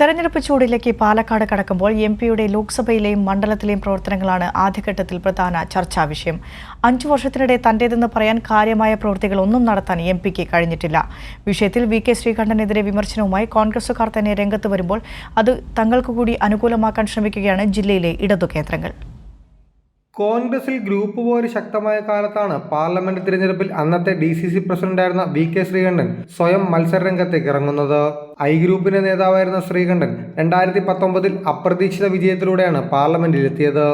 തെരഞ്ഞെടുപ്പ് ചൂടിലേക്ക് പാലക്കാട് കടക്കുമ്പോൾ എം പിയുടെ ലോക്സഭയിലെയും മണ്ഡലത്തിലെയും പ്രവർത്തനങ്ങളാണ് ആദ്യഘട്ടത്തിൽ പ്രധാന ചർച്ചാ വിഷയം. അഞ്ചു വർഷത്തിനിടെ തന്റേതെന്ന് പറയാൻ കാര്യമായ പ്രവൃത്തികളൊന്നും നടത്താൻ എം പിക്ക് കഴിഞ്ഞിട്ടില്ല. വിഷയത്തിൽ വി കെ ശ്രീകണ്ഠനെതിരെ വിമർശനവുമായി കോൺഗ്രസുകാർ തന്നെ രംഗത്ത് വരുമ്പോൾ അത് തങ്ങൾക്ക് കൂടി അനുകൂലമാക്കാൻ ശ്രമിക്കുകയാണ് ജില്ലയിലെ ഇടതു കേന്ദ്രങ്ങൾ. കോൺഗ്രസിൽ ഗ്രൂപ്പ് പോര് ശക്തമായ കാലത്താണ് പാർലമെന്റ് തിരഞ്ഞെടുപ്പിൽ അന്നത്തെ ഡി സി സി പ്രസിഡന്റായിരുന്ന വി കെ ശ്രീകണ്ഠൻ സ്വയം മത്സരരംഗത്തേക്ക് ഇറങ്ങുന്നത്. ഐ ഗ്രൂപ്പിന്റെ നേതാവായിരുന്ന ശ്രീകണ്ഠൻ രണ്ടായിരത്തി പത്തൊമ്പതിൽ അപ്രതീക്ഷിത വിജയത്തിലൂടെയാണ് പാർലമെന്റിലെത്തിയത്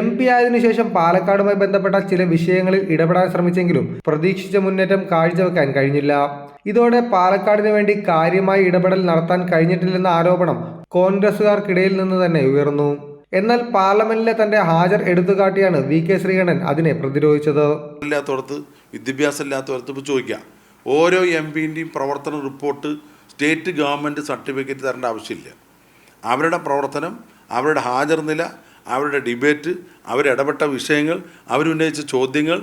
എം പി ആയതിനുശേഷം പാലക്കാടുമായി ബന്ധപ്പെട്ട ചില വിഷയങ്ങളിൽ ഇടപെടാൻ ശ്രമിച്ചെങ്കിലും പ്രതീക്ഷിച്ച മുന്നേറ്റം കാഴ്ചവെക്കാൻ കഴിഞ്ഞില്ല. ഇതോടെ പാലക്കാടിന് വേണ്ടി കാര്യമായി ഇടപെടൽ നടത്താൻ കഴിഞ്ഞിട്ടില്ലെന്ന ആരോപണം കോൺഗ്രസുകാർക്കിടയിൽ നിന്ന് തന്നെ ഉയർന്നു. എന്നാൽ പാർലമെന്റിലെ തന്റെ ഹാജർ എടുത്തുകാട്ടിയാണ് വി കെ ശ്രീകണ്ഠൻ അതിനെ പ്രതിരോധിച്ചത്. ഇല്ലാത്തവർക്ക് വിദ്യാഭ്യാസം ഇല്ലാത്തവർക്ക് ചോദിക്കാം. ഓരോ എം പിന്റെയും പ്രവർത്തന റിപ്പോർട്ട് സ്റ്റേറ്റ് ഗവൺമെന്റ് സർട്ടിഫിക്കറ്റ് തരേണ്ട ആവശ്യമില്ല. അവരുടെ പ്രവർത്തനം അവരുടെ ഹാജർ നില അവരുടെ ഡിബേറ്റ് അവരിടപെട്ട വിഷയങ്ങൾ അവരുന്നയിച്ച ചോദ്യങ്ങൾ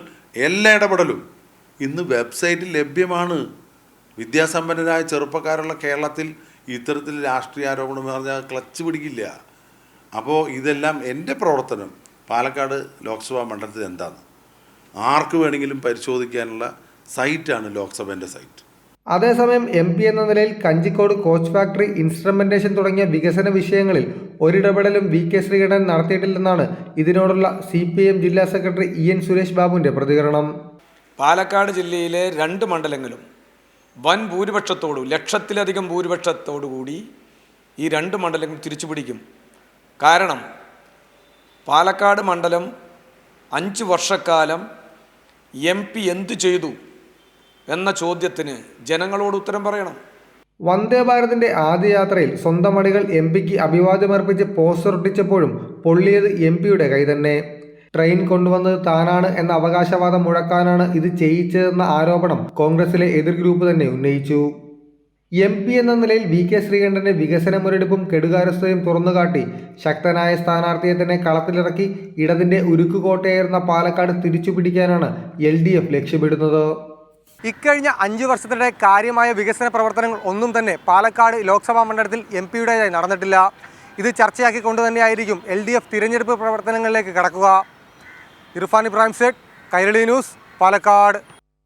എല്ലാ ഇടപെടലും ഇന്ന് വെബ്സൈറ്റിൽ ലഭ്യമാണ്. വിദ്യാസമ്പന്നരായ ചെറുപ്പക്കാരുള്ള കേരളത്തിൽ ഇത്തരത്തിൽ രാഷ്ട്രീയ ആരോപണം പറഞ്ഞാൽ ക്ലച്ച് പിടിക്കില്ല. അപ്പോൾ ഇതെല്ലാം എന്റെ പ്രവർത്തനം പാലക്കാട് ലോക്സഭാ മണ്ഡലത്തിൽ എന്താണ്? ആർക്ക് വേണമെങ്കിലും പരിശോധിക്കാനുള്ള സൈറ്റാണ് ലോക്സഭേന്റെ സൈറ്റ്. അതേസമയം എം പി എന്ന നിലയിൽ കഞ്ചിക്കോട് കോച്ച് ഫാക്ടറി ഇൻസ്ട്രുമെന്റേഷൻ തുടങ്ങിയ വികസന വിഷയങ്ങളിൽ ഒരിടപെടലും വി കെ ശ്രീകണ്ഠൻ നടത്തിയിട്ടില്ലെന്നാണ് ഇതിനോടുള്ള സി പി എം ജില്ലാ സെക്രട്ടറി ഇ എൻ സുരേഷ് ബാബുവിന്റെ പ്രതികരണം. പാലക്കാട് ജില്ലയിലെ രണ്ട് മണ്ഡലങ്ങളും വൻ ഭൂരിപക്ഷത്തോടു ലക്ഷത്തിലധികം ഭൂരിപക്ഷത്തോടു കൂടി ഈ രണ്ട് മണ്ഡലങ്ങളും തിരിച്ചു പിടിക്കും കാരണം പാലക്കാട് മണ്ഡലം അഞ്ച് വർഷക്കാലം എം പി എന്തു ചെയ്തു എന്ന ചോദ്യത്തിന് ജനങ്ങളോട് ഉത്തരം പറയണം. വന്ദേ ഭാരതിന്റെ ആദ്യ യാത്രയിൽ സ്വന്തം അടികൾ എം പിക്ക് അഭിവാദ്യമർപ്പിച്ച് പോസ്റ്റർ ഒട്ടിച്ചപ്പോഴും പൊള്ളിയത് എം പിയുടെ കൈ തന്നെ. ട്രെയിൻ കൊണ്ടുവന്നത് താനാണ് എന്ന അവകാശവാദം മുഴക്കാനാണ് ഇത് ചെയ്യിച്ചതെന്ന ആരോപണം കോൺഗ്രസിലെ എതിർ ഗ്രൂപ്പ് തന്നെ ഉന്നയിച്ചു. എം പി എന്ന നിലയിൽ വി കെ ശ്രീകണ്ഠന്റെ വികസന മുരടിപ്പും കെടുകാര്യസ്ഥതയും തുറന്നുകാട്ടി ശക്തനായ സ്ഥാനാർത്ഥിയെ തന്നെ കളത്തിലിറക്കി ഇടതിന്റെ ഉരുക്കുകോട്ടയായിരുന്ന പാലക്കാട് തിരിച്ചുപിടിക്കാനാണ് എൽ ഡി എഫ് ലക്ഷ്യമിടുന്നത്. ഇക്കഴിഞ്ഞ അഞ്ച് വർഷത്തിനിടെ കാര്യമായ വികസന പ്രവർത്തനങ്ങൾ ഒന്നും തന്നെ പാലക്കാട് ലോക്സഭാ മണ്ഡലത്തിൽ എം പിയുടേതായി നടന്നിട്ടില്ല. ഇത് ചർച്ചയാക്കിക്കൊണ്ട് തന്നെയായിരിക്കും എൽ ഡി എഫ് തിരഞ്ഞെടുപ്പ് പ്രവർത്തനങ്ങളിലേക്ക് കടക്കുക. ഇർഫാൻ ഇബ്രാഹിം സേഠ് കൈരളി ന്യൂസ് പാലക്കാട്.